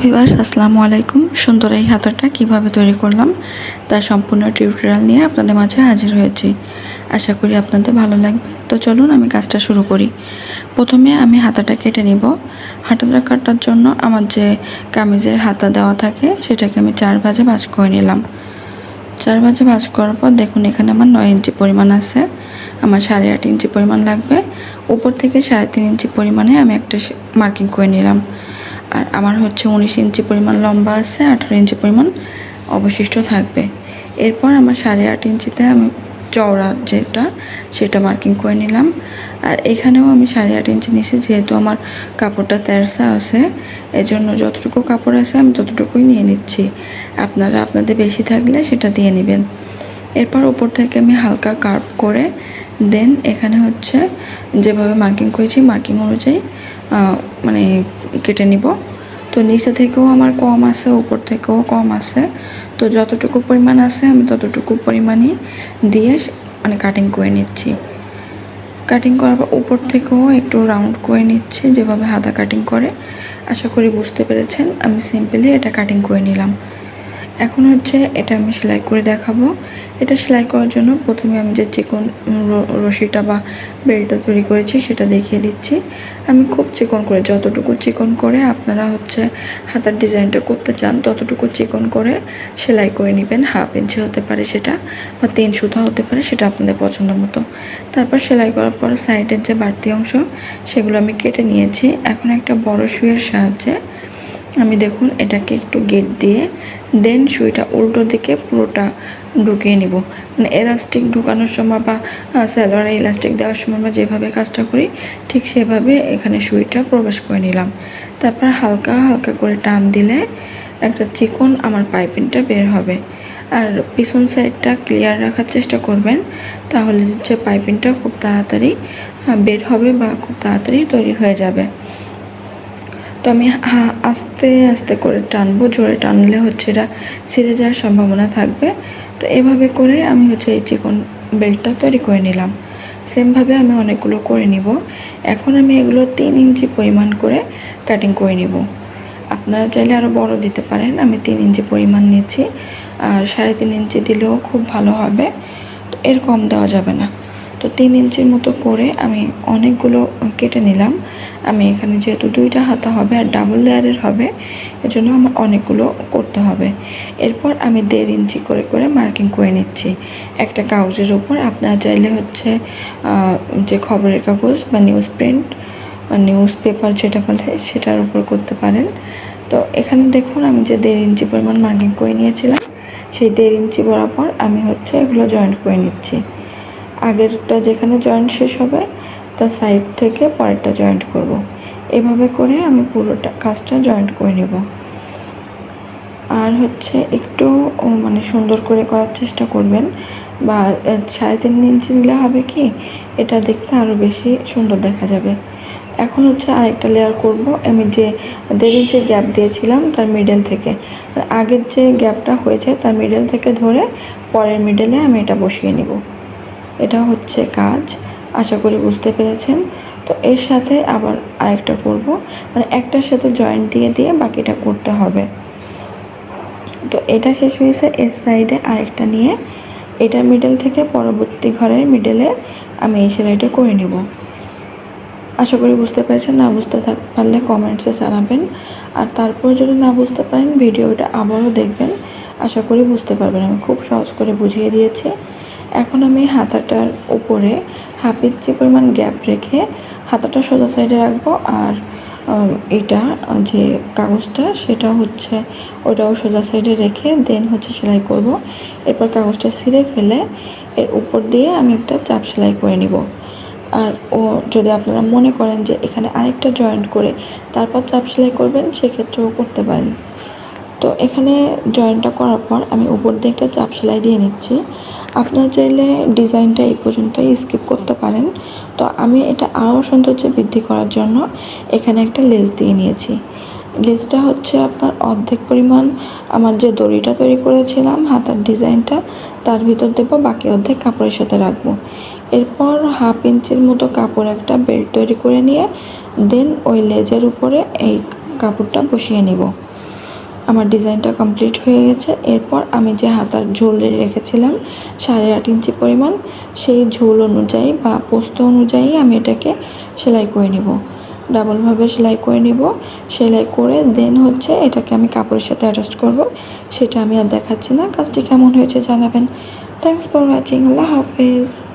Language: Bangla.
ভিভার্স আসসালামু আলাইকুম। সুন্দর এই হাতাটা কীভাবে তৈরি করলাম তার সম্পূর্ণ টিউটোরিয়াল নিয়ে আপনাদের মাঝে হাজির হয়েছি। আশা করি আপনাদের ভালো লাগবে। তো চলুন আমি কাজটা শুরু করি। প্রথমে আমি হাতাটা কেটে নিব। হাতাটা কাটার জন্য আমার যে কামিজের হাতা দেওয়া থাকে, সেটাকে আমি চার ভাজে ভাজ করে নিলাম। চার ভাজে ভাজ করার পর দেখুন এখানে আমার নয় ইঞ্চি পরিমাণ আছে। আমার সাড়ে আট ইঞ্চি পরিমাণ লাগবে। উপর থেকে সাড়ে তিন ইঞ্চি পরিমাণে আমি একটা মার্কিং করে নিলাম। আর আমার হচ্ছে উনিশ ইঞ্চি পরিমাণ লম্বা আছে, আঠারো ইঞ্চি পরিমাণ অবশিষ্ট থাকবে। এরপর আমার সাড়ে আট ইঞ্চিতে আমি চওড়া যেটা, সেটা মার্কিং করে নিলাম। আর এখানেও আমি সাড়ে আট ইঞ্চি নিছি যেহেতু আমার কাপড়টা তেরসা আছে, এজন্য যতটুকু কাপড় আছে আমি ততটুকুই নিয়ে নিচ্ছি। আপনারা আপনাদের বেশি থাকলে সেটা দিয়ে নেবেন। এরপর ওপর থেকে আমি হালকা কার্ভ করে দেন এখানে হচ্ছে যেভাবে মার্কিং করেছি মার্কিং অনুযায়ী মানে কেটে নিব। তো নিচে থেকেও আমার কম আছে, উপর থেকেও কম আছে। তো যতটুকু পরিমাণ আছে, আমি ততটুকু পরিমাণই দিয়ে মানে কাটিং করে নিচ্ছি। কাটিং করার পর উপর থেকেও একটু রাউন্ড করে নিচ্ছি, যেভাবে হাতা কাটিং করে। আশা করি বুঝতে পেরেছেন, আমি সিম্পলি এটা কাটিং করে নিলাম। এখন হচ্ছে এটা আমি সেলাই করে দেখাবো। এটা সেলাই করার জন্য প্রথমে আমি যে চিকন রশিটা বা বেল্টটা তৈরি করেছি সেটা দেখিয়ে দিচ্ছি। আমি খুব চিকন করে, যতটুকু চিকন করে আপনারা হচ্ছে হাতার ডিজাইনটা করতে চান, ততটুকু চিকন করে সেলাই করে নেবেন। হাফ ইঞ্চি হতে পারে সেটা বা তিন সুতা হতে পারে সেটা আপনাদের পছন্দ মতো। তারপর সেলাই করার পর সাইডের যে বাড়তি অংশ সেগুলো আমি কেটে নিয়েছি। এখন একটা বড় শুয়ের সাহায্যে আমি দেখুন এটাকে একটু গেট দিয়ে দেন সুইটা উল্টো দিকে পুরোটা ঢুকিয়ে নিব। মানে এলাস্টিক ঢুকানোর সময় বা স্যালোয়ারে ইলাস্টিক দেওয়ার সময় আমরা যেভাবে কাজটা করি, ঠিক সেভাবে এখানে সুইটা প্রবেশ করে নিলাম। তারপর হালকা হালকা করে টান দিলে একটা চিকন আমার পাইপিংটা বের হবে। আর পিছন সাইডটা ক্লিয়ার রাখার চেষ্টা করবেন, তাহলে হচ্ছে পাইপিংটা খুব তাড়াতাড়ি বের হবে বা খুব তাড়াতাড়ি তৈরি হয়ে যাবে। তো আমি আস্তে আস্তে করে টানবো, জোরে টানলে হচ্ছে এটা ছিঁড়ে যাওয়ার সম্ভাবনা থাকবে। তো এভাবে করে আমি হচ্ছে এই চিকন বেল্টটা তৈরি করে নিলাম। সেমভাবে আমি অনেকগুলো করে নিব। এখন আমি এগুলো তিন ইঞ্চি পরিমাণ করে কাটিং করে নিব। আপনারা চাইলে আরও বড় দিতে পারেন, আমি তিন ইঞ্চি পরিমাণ নিচ্ছি। আর সাড়ে তিন ইঞ্চি দিলেও খুব ভালো হবে। তো এর কম দেওয়া যাবে না। তো তিন ইঞ্চির মতো করে আমি অনেকগুলো কেটে নিলাম। আমি এখানে যেহেতু দুইটা হাতা হবে আর ডাবল লেয়ারের হবে, এজন্য আমার অনেকগুলো করতে হবে। এরপর আমি দেড় ইঞ্চি করে করে মার্কিং করে নিচ্ছি। একটা কাগজের ওপর আপনার চাইলে হচ্ছে যে খবরের কাগজ বা নিউজ প্রিন্ট বা নিউজ পেপার যেটা বলে সেটার উপর করতে পারেন। তো এখানে দেখুন আমি যে দেড় ইঞ্চি পরিমাণ মার্কিং করে নিয়েছিলাম, সেই দেড় ইঞ্চি বরাবর আমি হচ্ছে এগুলো জয়েন্ট করে নিচ্ছি। আগেরটা যেখানে জয়েন্ট শেষ হবে তার সাইড থেকে পরেরটা জয়েন্ট করব। এভাবে করে আমি পুরোটা কাজটা জয়েন্ট করে নেব। আর হচ্ছে একটু মানে সুন্দর করে করার চেষ্টা করবেন। বা সাড়ে তিন ইঞ্চি নিলে হবে কি, এটা দেখতে আরও বেশি সুন্দর দেখা যাবে। এখন হচ্ছে আরেকটা লেয়ার করব। আমি যে দেড় ইঞ্চি গ্যাপ দিয়েছিলাম, তার মিডল থেকে। আগের যে গ্যাপটা হয়েছে, তার মিডল থেকে ধরে পরের মিডলে আমি এটা বসিয়ে নিব। এটা হচ্ছে কাজ, আশা করি বুঝতে পেরেছেন। তো এর সাথে আবার আরেকটা করব মানে একটার সাথে জয়েন্ট দিয়ে দিয়ে বাকিটা করতে হবে। তো এটা শেষ হয়েছে এর সাইডে আরেকটা নিয়ে। এটা মিডল থেকে পরবর্তী ঘরের মিডলে আমি এই সেলাইটা করে নেব। আশা করি বুঝতে পেরেছেন, না বুঝতে পারলে কমেন্টসে জানাবেন। আর তারপর যদি না বুঝতে পারেন ভিডিওটা আবারও দেখবেন। আশা করি বুঝতে পারবেন, আমি খুব সহজ করে বুঝিয়ে দিয়েছি। এখন আমি হাতাটার উপরে হাফ ইঞ্চি পরিমাণ গ্যাপ রেখে হাতাটা সোজা সাইডে রাখব আর এটা যে কাগজটা সেটা হচ্ছে ওটাও সোজা সাইডে রেখে দেন হচ্ছে সেলাই করব। এরপর কাগজটা ছিঁড়ে ফেলে এর উপর দিয়ে আমি একটা চাপ সেলাই করে নিব। আর ও যদি আপনারা মনে করেন যে এখানে আরেকটা জয়েন্ট করে তারপর চাপ সেলাই করবেন, সেক্ষেত্রেও করতে পারেন। তো এখানে জয়েন্টটা করার পর আমি উপর দিয়ে একটা চাপ সেলাই দিয়ে নিচ্ছি। আপনার চাইলে ডিজাইনটা এই পর্যন্তই স্কিপ করতে পারেন। তো আমি এটা আরও সৌন্দর্য বৃদ্ধি করার জন্য এখানে একটা লেস দিয়ে নিয়েছি। লেসটা হচ্ছে আপনার অর্ধেক পরিমাণ আমার যে দড়িটা তৈরি করেছিলাম, হাতার ডিজাইনটা, তার ভিতর দেবো, বাকি অর্ধেক কাপড়ের সাথে রাখব। এরপর হাফ ইঞ্চির মতো কাপড় একটা বেল্ট তৈরি করে নিয়ে, দেন ওই লেজের উপরে এই কাপড়টা বসিয়ে নিব। আমার ডিজাইনটা কমপ্লিট হয়ে গেছে। এরপর আমি যে হাতার ঝোল রেখেছিলাম, সাড়ে আট ইঞ্চি পরিমাণ, সেই ঝোল অনুযায়ী বা পোস্ত অনুযায়ী আমি এটাকে সেলাই করে নিব। ডাবলভাবে সেলাই করে নিব। সেলাই করে দেন হচ্ছে এটাকে আমি কাপড়ের সাথে অ্যাডজাস্ট করব। সেটা আমি আর দেখাচ্ছি না। কাজটি কেমন হয়েছে জানাবেন। থ্যাংকস ফর ওয়াচিং আল্লাহ হাফেজ।